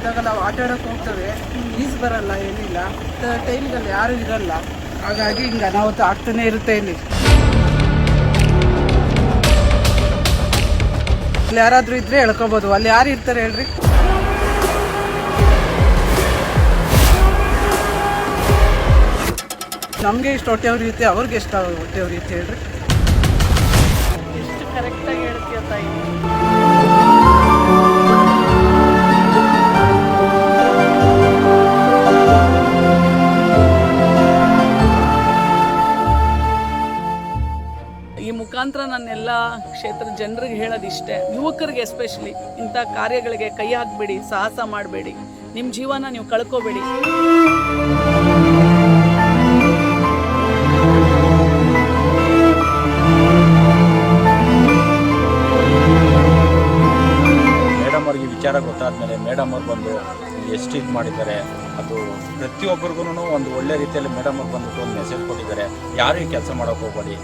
ಇದ್ದಾಗ ನಾವು ಆಟ ಆಡೋಕೆ ಹೋಗ್ತೇವೆ. ಈಜು ಬರಲ್ಲ, ಏನಿಲ್ಲ. ಟೈಮ್ಗಳಲ್ಲಿ ಯಾರು ಇರಲ್ಲ. ಹಾಗಾಗಿ ಹಿಂಗೆ ಅನಾಹುತ ಆಗ್ತಾನೆ ಇರುತ್ತೆ ಇಲ್ಲಿ. ಅಲ್ಲಿ ಯಾರಾದ್ರೂ ಇದ್ರೆ ಹೇಳ್ಕೊಬೋದು. ಅಲ್ಲಿ ಯಾರು ಇರ್ತಾರೆ ಹೇಳ್ರಿ? ನಮಗೆ ಇಷ್ಟು ಹೊಟ್ಟೆ ಉರಿಯುತ್ತೆ ಅವ್ರಿಗೆ ಎಷ್ಟು ಹೊಟ್ಟೆ ಉರಿಯುತ್ತೆ ಹೇಳ್ರಿ. ಮುಖಾಂತರ ನನ್ನೆಲ್ಲ ಕ್ಷೇತ್ರದ ಜನರಿಗೆ ಹೇಳೋದಿಷ್ಟೇ. ಯುವಕರಿಗೆ ಎಸ್ಪೆಷಲಿ ಇಂಥ ಕಾರ್ಯಗಳಿಗೆ ಕೈ ಹಾಕ್ಬೇಡಿ, ಸಾಹಸ ಮಾಡಬೇಡಿ. ನಿಮ್ಮ ಜೀವನ ನೀವು ಕಳ್ಕೋಬೇಡಿ. ಮೇಡಮ್ ಅವ್ರಿಗೆ ವಿಚಾರ ಗೊತ್ತಾದ್ಮೇಲೆ ಮೇಡಮ್ ಅವ್ರು ಬಂದು ಎಷ್ಟು ಇದು ಮಾಡಿದ್ದಾರೆ, ಅದು ಪ್ರತಿಯೊಬ್ಬರಿಗೂ ಒಂದು ಒಳ್ಳೆ ರೀತಿಯಲ್ಲಿ ಮೇಡಮ್ ಅವ್ರು ಬಂದು ಒಂದು ಮೆಸೇಜ್ ಕೊಟ್ಟಿದ್ದಾರೆ. ಯಾರು ಈ ಕೆಲಸ ಮಾಡೋಕೆ ಹೋಗ್ಬೇಡಿ.